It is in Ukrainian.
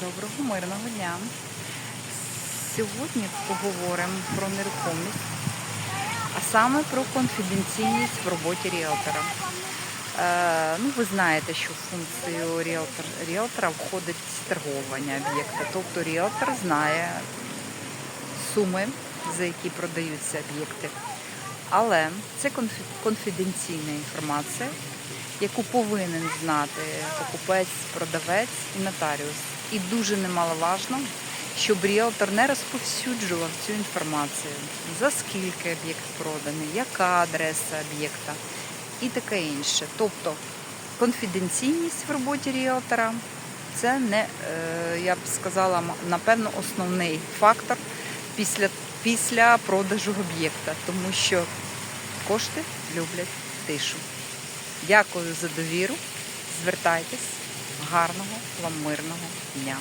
Доброго мирного дня. Сьогодні поговоримо про нерухомість, а саме про конфіденційність в роботі ріелтора. Е, ну, ви знаєте, що в функцію ріелтор, ріелтора входить торговування об'єкта. Тобто ріелтор знає суми, за які продаються об'єкти. Але це конфіденційна інформація, яку повинен знати покупець, продавець і нотаріус. І дуже немаловажно, щоб ріелтор не розповсюджував цю інформацію, за скільки об'єкт проданий, яка адреса об'єкта і таке інше. Тобто конфіденційність в роботі ріелтора це не, е, я б сказала, напевно, основний фактор після, після продажу об'єкта, тому що кошти люблять тишу. Дякую за довіру. Звертайтесь. Гарного вам мирного дня.